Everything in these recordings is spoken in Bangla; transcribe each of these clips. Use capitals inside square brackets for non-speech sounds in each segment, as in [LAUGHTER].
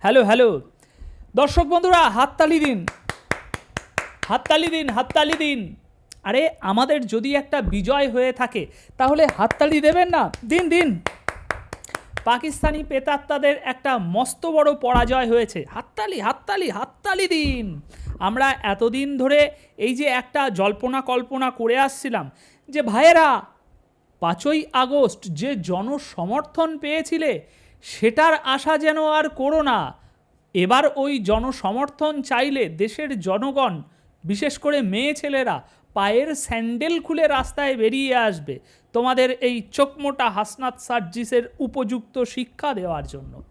Hello hello. দর্শক বন্ধুরা, হাততালি দিন। হাততালি দিন হাততালি দিন। আরে, আমাদের যদি একটা বিজয় হয়ে থাকে, তাহলে হাততালি দেবেন না। দিন দিন। পাকিস্তানি পেতাত্তাদের একটা মস্ত বড় পরাজয় হয়েছে। হাততালি হাততালি হাততালি দিন। আমরা এতদিন ধরে এই যে একটা জল্পনা কল্পনা করে আসছিলাম যে, ভাইয়েরা, পাঁচই আগস্ট যে জনসমর্থন পেয়েছিলে সেটার আশা যেন আর করো না। এবার ওই জনসমর্থন চাইলে দেশের জনগণ, বিশেষ করে মেয়ে ছেলেরা, পায়ের স্যান্ডেল খুলে রাস্তায় বেরিয়ে আসবে তোমাদের এই চোখমোটা হাসনাত সার্জিসের উপযুক্ত শিক্ষা দেওয়ার জন্য।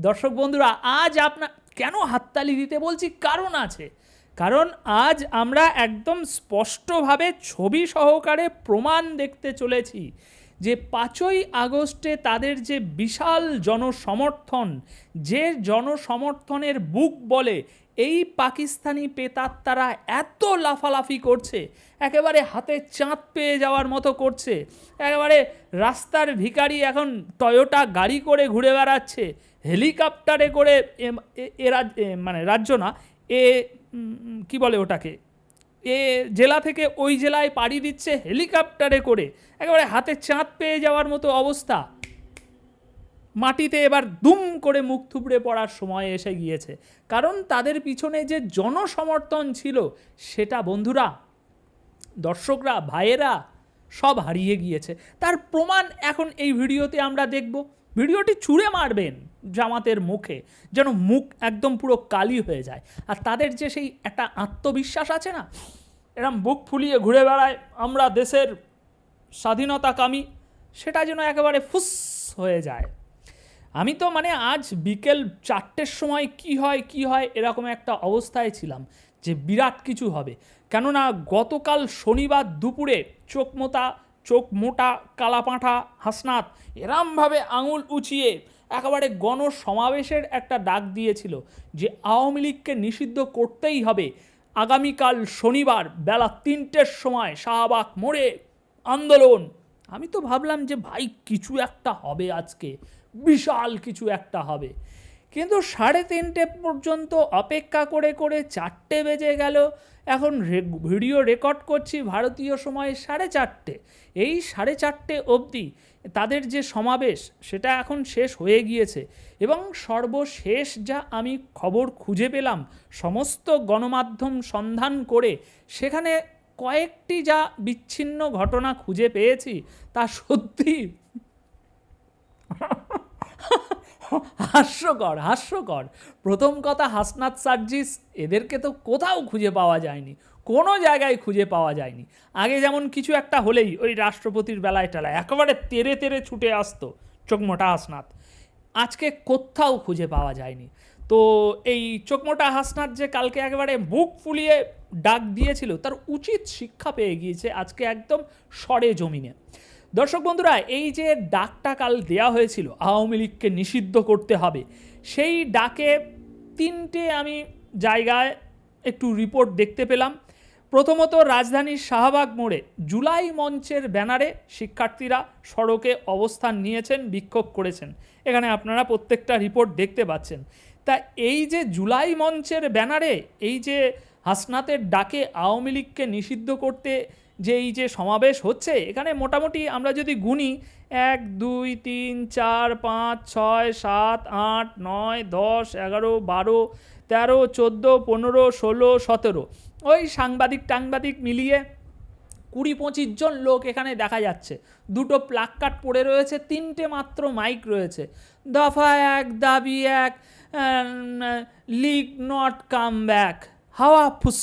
দর্শক বন্ধুরা, আজ আপনার কেন হাততালি দিতে বলছি? কারণ আছে। কারণ আজ আমরা একদম স্পষ্টভাবে ছবি সহকারে প্রমাণ দেখতে চলেছি। যে পাঁচই আগস্টে তাদের যে বিশাল জনসমর্থন, যে জনসমর্থনের বুক বলে এই পাকিস্তানি পেতাত্তারা এত লাফালাফি করছে, একেবারে হাতে চাঁদ পেয়ে যাওয়ার মতো করছে, একেবারে রাস্তার ভিকারি এখন টয়োটা গাড়ি করে ঘুরে বেড়াচ্ছে, হেলিকপ্টারে করে এ- মানে রাজ্য না, এ কি বলে ওটাকে? এ জেলা থেকে ওই জেলায় পাড়ি দিচ্ছে হেলিকপ্টারে করে। একেবারে হাতে চাঁদ পেয়ে যাওয়ার মতো অবস্থা। মাটিতে এবার দুম করে মুখ থুবড়ে পড়ার সময় এসে গিয়েছে। কারণ তাদের পিছনে যে জনসমর্থন ছিল, সেটা বন্ধুরা, দর্শকরা, ভাইয়েরা সব হারিয়ে গিয়েছে। তার প্রমাণ এখন এই ভিডিওতে আমরা দেখব। ভিডিওটি ছুঁড়ে মারবেন জামাতের মুখে, যেন মুখ একদম পুরো কালি হয়ে যায়। আর তাদের যে সেই একটা আত্মবিশ্বাস আছে না, এরম বুক ফুলিয়ে ঘুরে বেড়ায়, আমরা দেশের স্বাধীনতাকামী, সেটা যেন একেবারে ফুস হয়ে যায়। আমি তো মানে আজ বিকেল চারটের সময় কি হয় কি হয়, এরকম একটা অবস্থায় ছিলাম যে বিরাট কিছু হবে। কেননা গতকাল শনিবার দুপুরে চোখ মোটা চোখ মোটা কালাপাঁঠা হাসনাত, এরমভাবে আঙুল উঁচিয়ে একেবারে গণসমাবেশের একটা ডাক দিয়েছিল যে আওয়ামী লীগকে নিষিদ্ধ করতেই হবে। আগামীকাল শনিবার বেলা তিনটের সময় শাহবাগ মোড়ে আন্দোলন। আমি তো ভাবলাম যে, ভাই, কিছু একটা হবে আজকে। বিশাল কিছু একটা হবে। কিন্তু সাড়ে তিনটে পর্যন্ত অপেক্ষা করে করে চারটে বেজে গেল। এখন ভিডিও রেকর্ড করছি ভারতীয় সময় সাড়ে চারটে। এই সাড়ে চারটে অবধি তাদের যে সমাবেশ, সেটা এখন শেষ হয়ে গিয়েছে এবং সর্বশেষ যা আমি খবর খুঁজে পেলাম, সমস্ত গণমাধ্যম সন্ধান করে সেখানে কয়েকটি যা বিচ্ছিন্ন ঘটনা খুঁজে পেয়েছি, তা সত্যি। হাস্যকর হাস্যকর। প্রথম কথা হাসনাত সার্জিস, এদেরকে তো কোথাও খুঁজে পাওয়া যায়নি, কোনো জায়গায় খুঁজে পাওয়া যায়নি। আগে যেমন কিছু একটা হলেই ওই রাষ্ট্রপতির বেলায় টেলায়, একেবারে তেরে তেরে ছুটে আসতো চোখমোটা হাসনাত। আজকে কোথাও খুঁজে পাওয়া যায়নি। তো এই চোখমোটা হাসনাত যে কালকে একেবারে বুক ফুলিয়ে ডাক দিয়েছিল, তার উচিত শিক্ষা পেয়ে গিয়েছে আজকে একদম সরে জমিনে। দর্শক বন্ধুরা, এই যে ডাকটা কাল দেয়া হয়েছিল, আওয়ামী লীগকে নিষিদ্ধ করতে হবে, সেই ডাকে তিনটে আমি জায়গায় একটু রিপোর্ট দেখতে পেলাম। প্রথমত রাজধানীর শাহবাগ মোড়ে জুলাই মঞ্চের ব্যানারে শিক্ষার্থীরা সড়কে অবস্থান নিয়েছেন, বিক্ষোভ করেছেন। এখানে আপনারা প্রত্যেকটা রিপোর্ট দেখতে পাচ্ছেন। তা এই যে জুলাই মঞ্চের ব্যানারে এই যে হাসনাতের ডাকে আওয়ামী লীগকে নিষিদ্ধ করতে যে এই যে সমাবেশ হচ্ছে, এখানে মোটামুটি আমরা যদি গুনি, এক, দুই, তিন, চার, পাঁচ, ছয়, সাত, আট, নয়, দশ, এগারো, বারো, তেরো, চোদ্দ, পনেরো, ষোলো, সতেরো। ওই সাংবাদিক টাংবাদিক মিলিয়ে কুড়ি, পঁচিশ জন লোক এখানে দেখা যাচ্ছে। দুটো প্লাক কার্ড পড়ে রয়েছে, তিনটে মাত্র মাইক রয়েছে। দফা এক, দাবি এক লিগ নট কাম ব্যাক। হাওয়া ফুস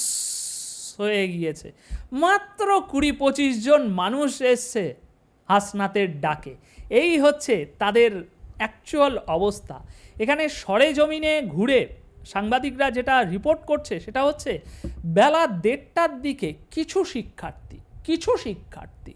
হয়ে গিয়েছে। মাত্র কুড়ি পঁচিশ জন মানুষ এসছে হাসনাতের ডাকে। এই হচ্ছে তাদের অ্যাকচুয়াল অবস্থা। এখানে সরে জমিনে ঘুরে সাংবাদিকরা যেটা রিপোর্ট করছে সেটা হচ্ছে, বেলা দেড়টার দিকে কিছু শিক্ষার্থী কিছু শিক্ষার্থী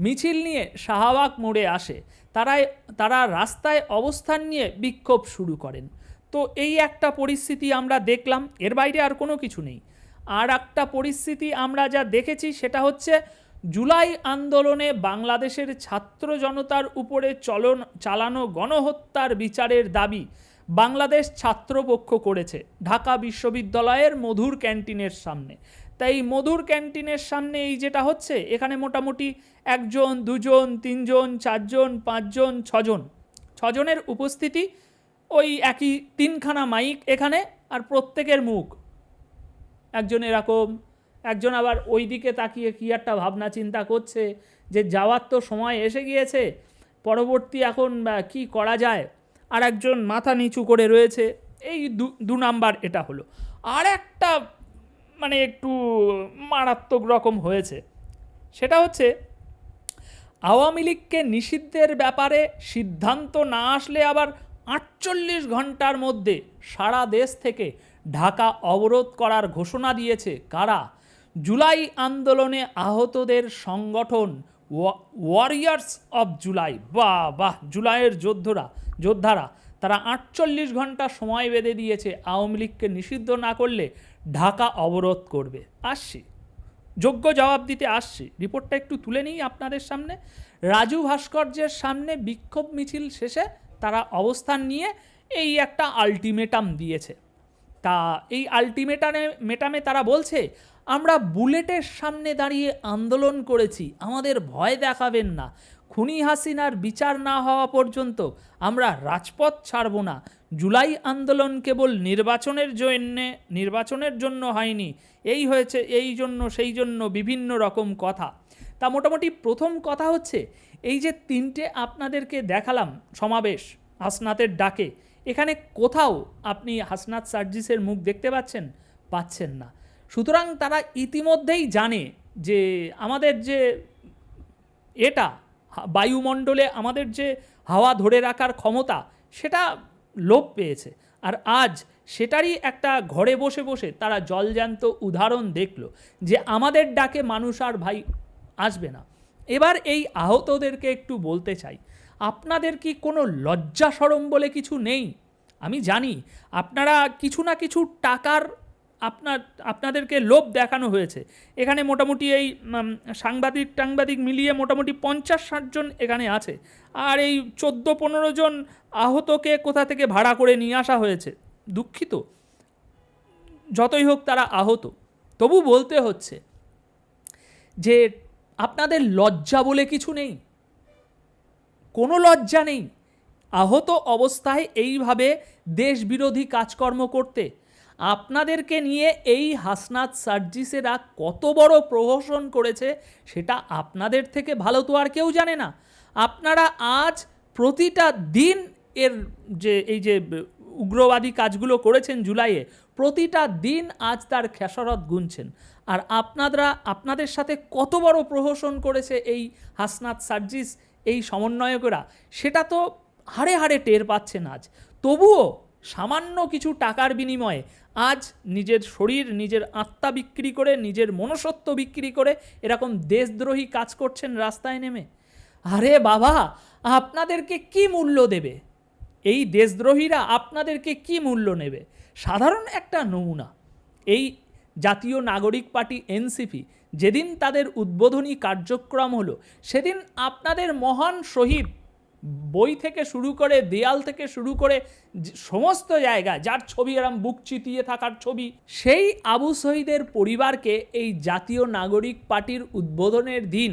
মিছিল নিয়ে শাহবাগ মোড়ে আসে। তারাই তারা রাস্তায় অবস্থান নিয়ে বিক্ষোভ শুরু করেন। তো এই একটা পরিস্থিতি আমরা দেখলাম। এর বাইরে আর কোনো কিছু নেই। আর একটা পরিস্থিতি আমরা যা দেখেছি সেটা হচ্ছে জুলাই আন্দোলনে বাংলাদেশের ছাত্র জনতার উপরে চলন, চালানো গণহত্যার বিচারের দাবি বাংলাদেশ ছাত্রপক্ষ করেছে ঢাকা বিশ্ববিদ্যালয়ের মধুর ক্যান্টিনের সামনে। তাই মধুর ক্যান্টিনের সামনে এই যেটা হচ্ছে, এখানে মোটামুটি একজন, দুজন, তিনজন, চারজন, পাঁচজন, ছজন। ছজনের উপস্থিতি ওই একই তিনখানা মাইক এখানে আর প্রত্যেকের মুখ। একজন এরকম, একজন আবার ওই দিকে তাকিয়ে কী একটা ভাবনা চিন্তা করছে যে যাওয়ার তো সময় এসে গিয়েছে, পরবর্তী এখন কি করা যায়? আর একজন মাথা নিচু করে রয়েছে, এই দু নাম্বার এটা হলো। আর একটা মানে একটু মারাত্মক রকম হয়েছে, সেটা হচ্ছে আওয়ামী লীগকে নিষিদ্ধের ব্যাপারে সিদ্ধান্ত না আসলে আবার আটচল্লিশ ঘণ্টার মধ্যে সারা দেশ থেকে ঢাকা অবরোধ করার ঘোষণা দিয়েছে কারা? জুলাই আন্দোলনে আহতদের সংগঠন ওয়ারিয়ার্স অফ জুলাই। বাহ বাহ, জুলাইয়ের যোদ্ধরা, যোদ্ধারা, তারা আটচল্লিশ ঘণ্টা সময় বেঁধে দিয়েছে। আওয়ামী লীগকে নিষিদ্ধ না করলে ঢাকা অবরোধ করবে। আসছি। যোগ্য জবাব দিতে আসছি। রিপোর্টটা একটু তুলে নিই আপনাদের সামনে। রাজু ভাস্কর্যের সামনে বিক্ষোভ মিছিল শেষে তারা অবস্থান নিয়ে এই একটা আলটিমেটাম দিয়েছে। তা এই আলটিমেটামে মেটামে তারা বলছে, আমরা বুলেটের সামনে দাঁড়িয়ে আন্দোলন করেছি, আমাদের ভয় দেখাবেন না। খুনি হাসিনার বিচার না হওয়া পর্যন্ত আমরা রাজপথ ছাড়ব না। জুলাই আন্দোলন কেবল নির্বাচনের জন্যে, নির্বাচনের জন্য হয়নি। এই হয়েছে, এই জন্য, সেই জন্য বিভিন্ন রকম কথা। তা মোটামুটি প্রথম কথা হচ্ছে, এই যে তিনটে আপনাদেরকে দেখালাম সমাবেশ, হাসনাতের ডাকে এখানে কোথাও আপনি হাসনাত সার্জিসের মুখ দেখতে পাচ্ছেন? পাচ্ছেন না। সুতরাং তারা ইতিমধ্যেই জানে যে আমাদের যে এটা, বায়ুমণ্ডলে আমাদের যে হাওয়া ধরে রাখার ক্ষমতা, সেটা লোপ পেয়েছে। আর আজ সেটারই একটা ঘরে বসে বসে তারা জলজ্যান্ত উদাহরণ দেখল যে আমাদের ডাকে মানুষ আর ভাই আসবে না। এবার এই আহতদেরকে একটু বলতে চাই। আপনাদের কি কোনো লজ্জা সরম বলে কিছু নেই? আমি জানি আপনারা কিছু না কিছু টাকার আপনার, আপনাদেরকে লোভ দেখানো হয়েছে। এখানে মোটামুটি এই সাংবাদিক টাংবাদিক মিলিয়ে মোটামুটি পঞ্চাশ ষাটজন এখানে আছে। আর এই চোদ্দ পনেরো জন আহতকে কোথা থেকে ভাড়া করে নিয়ে আসা হয়েছে? দুঃখিত। যতই হোক তারা আহত। তবু বলতে হচ্ছে যে আপনাদের লজ্জা বলে কিছু নেই। কোনো লজ্জা নেই। আহত অবস্থায় এইভাবে দেশবিরোধী কাজকর্ম করতে আপনাদেরকে নিয়ে এই হাসনাত সার্জিসেরা কত বড় প্রহসন করেছে সেটা আপনাদের থেকে ভালো তো আর কেউ জানে না। আপনারা আজ প্রতিটা দিন এর যে, এই যে, উগ্রবাদী কাজগুলো করেছেন জুলাইয়ে, প্রতিটা দিন আজ তার খেসারত গুনছেন। আর আপনারা আপনাদের সাথে কত বড় প্রহসন করেছে এই হাসনাত সার্জিস এই সমন্বয়করা, সেটা তো হাড়ে হাড়ে টের পাচ্ছেন আজ। তবুও সামান্য কিছু টাকার বিনিময়ে আজ নিজের শরীর, নিজের আত্মা বিক্রি করে, নিজের মনসত্ব বিক্রি করে এরকম দেশদ্রোহী কাজ করছেন রাস্তায় নেমে। আরে বাবা, আপনাদেরকে কি মূল্য দেবে? এই দেশদ্রোহীরা আপনাদেরকে কি মূল্য নেবে? সাধারণ একটা নমুনা। এই জাতীয় নাগরিক পার্টি, এনসিপি যেদিন তাদের উদ্বোধনী কার্যক্রম হলো, সেদিন আপনাদের মহান শহীদ বই থেকে শুরু করে দেয়াল থেকে শুরু করে সমস্ত জায়গা, যার ছবি এরম বুক চিতিয়ে থাকার ছবি, সেই আবু শহীদের পরিবারকে এই জাতীয় নাগরিক পার্টির উদ্বোধনের দিন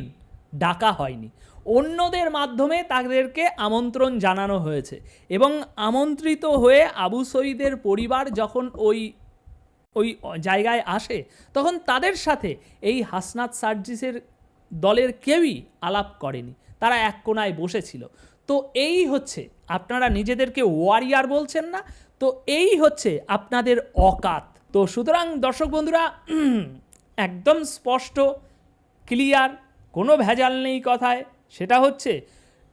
ডাকা হয়নি। অন্যদের মাধ্যমে তাদেরকে আমন্ত্রণ জানানো হয়েছে এবং আমন্ত্রিত হয়ে আবু শহীদের পরিবার যখন ওই ওই জায়গায় আসে, তখন তাদের সাথে এই হাসনাত সার্জিসের দলের কেউই আলাপ করেনি। তারা এক কোনায় বসেছিল। তো এই হচ্ছে, আপনারা নিজেদেরকে ওয়ারিয়ার বলছেন না, তো এই হচ্ছে আপনাদের অকাত। তো সুতরাং দর্শক বন্ধুরা, [CLEARS THROAT] একদম স্পষ্ট ক্লিয়ার কোনো ভেজাল নেই কথায়। সেটা হচ্ছে,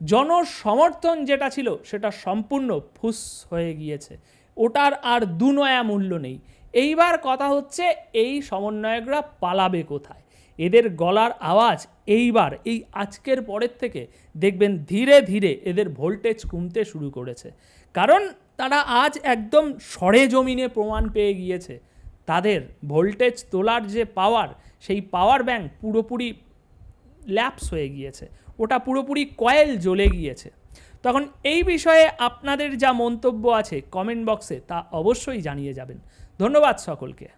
জনসমর্থন যেটা ছিল, সেটা সম্পূর্ণ ফুস হয়ে গিয়েছে। ওটার আর দুনয়া মূল্য নেই। এইবার কথা হচ্ছে এই সমন্বয়করা পালাবে কোথায়? এদের গলার আওয়াজ এইবার, এই আজকের পরের থেকে দেখবেন ধীরে ধীরে এদের ভোল্টেজ কমতে শুরু করেছে। কারণ তারা আজ একদম সরে জমিনে প্রমাণ পেয়ে গিয়েছে। তাদের ভোল্টেজ তোলার যে পাওয়ার সেই পাওয়ার ব্যাংক পুরোপুরি ল্যাপস হয়ে গিয়েছে। ওটা পুরোপুরি কয়েল জ্বলে গিয়েছে। তখন এই বিষয়ে আপনাদের যা মন্তব্য আছে কমেন্ট বক্সে তা অবশ্যই জানিয়ে যাবেন। ধন্যবাদ সকলকে।